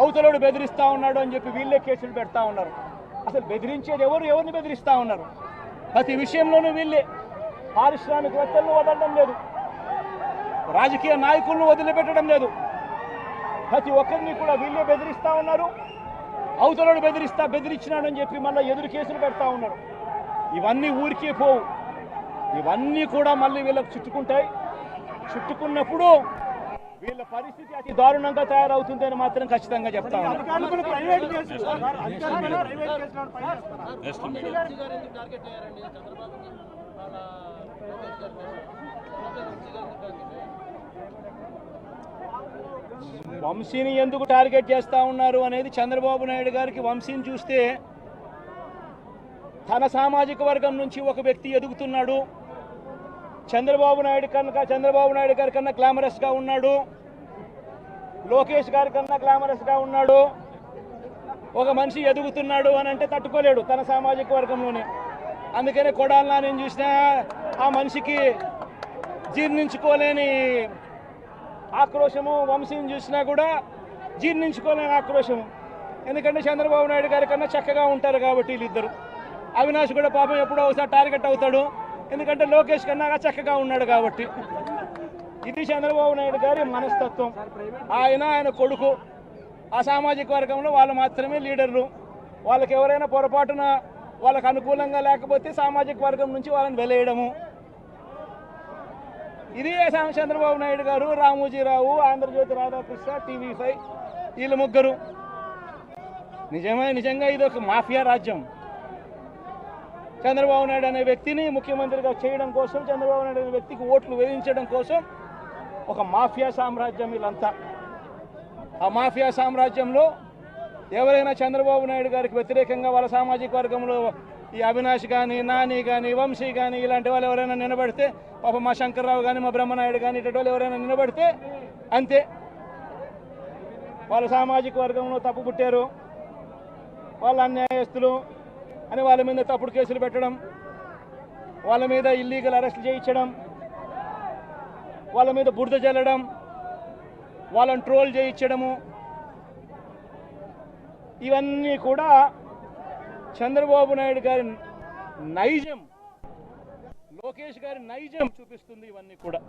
అవతలోడు బెదిరిస్తా ఉన్నాడు అని చెప్పి వీళ్ళే కేసులు పెడతా ఉన్నారు. అసలు బెదిరించేది ఎవరు? ఎవరిని బెదిరిస్తా ఉన్నారు? ప్రతి విషయంలోనూ వీళ్ళే. పారిశ్రామికవేత్తలను వదలడం లేదు. రాజకీయ నాయకులను వదిలిపెట్టడం లేదు. ప్రతి ఒక్కరిని కూడా వీళ్ళే బెదిరిస్తా ఉన్నారు. అవతలోడు బెదిరిస్తా బెదిరించినాడని చెప్పి మళ్ళీ ఎదురు కేసులు పెడతా ఉన్నారు. ఇవన్నీ ఊరికే పోవు. ఇవన్నీ కూడా మళ్ళీ వీళ్ళకి చుట్టుకుంటాయి. చుట్టుకున్నప్పుడు వీళ్ళ పరిస్థితి అతి దారుణంగా తయారవుతుందని మాత్రం ఖచ్చితంగా చెప్తా ఉన్నాను అధికారులు ప్రైవేట్ కేసులు అధికారులు ప్రైవేట్ కేసులను పైన వేస్తున్నారు. వంశీ గారు ఎందుకు టార్గెట్ అయ్యారండి? చంద్రబాబుకి వాళ్ళ లోకేష్ గారి కోసం లోకేష్ వంశీ గారు ఎందుకు టార్గెట్ అయ్యారు? వంశీని ఎందుకు టార్గెట్ చేస్తా ఉన్నారు అనేది చంద్రబాబు నాయుడు గారికి వంశీని చూస్తే తన సామాజిక వర్గం నుంచి ఒక వ్యక్తి ఎదుగుతున్నాడు. చంద్రబాబు నాయుడు కన్నా చంద్రబాబు నాయుడు గారి కన్నా గ్లామరస్గా ఉన్నాడు. లోకేష్ గారి కన్నా గ్లామరస్గా ఉన్నాడు. ఒక మనిషి ఎదుగుతున్నాడు అని అంటే తట్టుకోలేడు తన సామాజిక వర్గంలోనే. అందుకనే కొడాలని నేను చూసినా ఆ మనిషికి జీర్ణించుకోలేని ఆక్రోశము వంశీని చూసినా కూడా జీర్ణించుకోలేని ఆక్రోశము. ఎందుకంటే చంద్రబాబు నాయుడు గారి కన్నా చక్కగా ఉంటారు కాబట్టి వీళ్ళిద్దరు. అవినాష్ కూడా పాపం ఎప్పుడో ఒకసారి టార్గెట్ అవుతాడు. ఎందుకంటే లోకేష్ కన్నా చక్కగా ఉన్నాడు కాబట్టి. ఇది చంద్రబాబు నాయుడు గారి మనస్తత్వం. ఆయన ఆయన కొడుకు. ఆ సామాజిక వర్గంలో వాళ్ళు మాత్రమే లీడర్లు. వాళ్ళకి ఎవరైనా పొరపాటున వాళ్ళకు అనుకూలంగా లేకపోతే సామాజిక వర్గం నుంచి వాళ్ళని వెలేయడము. ఇది చంద్రబాబు నాయుడు గారు రామోజీరావు ఆంధ్రజ్యోతి రాధాకృష్ణ టీవీ ఫైవ్ వీళ్ళు ముగ్గురు. నిజమే నిజంగా ఇది ఒక మాఫియా రాజ్యం. చంద్రబాబు నాయుడు అనే వ్యక్తిని ముఖ్యమంత్రిగా చేయడం కోసం చంద్రబాబు నాయుడు అనే వ్యక్తికి ఓట్లు వేయించడం కోసం ఒక మాఫియా సామ్రాజ్యం వీళ్ళంతా ఆ మాఫియా సామ్రాజ్యంలో ఎవరైనా చంద్రబాబు నాయుడు గారికి వ్యతిరేకంగా వాళ్ళ సామాజిక వర్గంలో ఈ అవినాష్ కానీ నాని కానీ వంశీ కానీ ఇలాంటి వాళ్ళు ఎవరైనా నిలబడితే పాప మా శంకర్రావు కానీ మా బ్రహ్మనాయుడు కానీ ఇటువంటి వాళ్ళు ఎవరైనా నిలబడితే అంతే. వాళ్ళ సామాజిక వర్గంలో తప్పు పుట్టారు. వాళ్ళ అన్యాయస్తులు అని వాళ్ళ మీద తప్పుడు కేసులు పెట్టడం వాళ్ళ మీద ఇల్లీగల్ అరెస్ట్ చేయించడం వాళ్ళ మీద బురద జల్లడం వాళ్ళని ట్రోల్ చేయించడము. ఇవన్నీ కూడా చంద్రబాబు నాయుడు గారి నైజం లోకేష్ గారి నైజం చూపిస్తుంది ఇవన్నీ కూడా.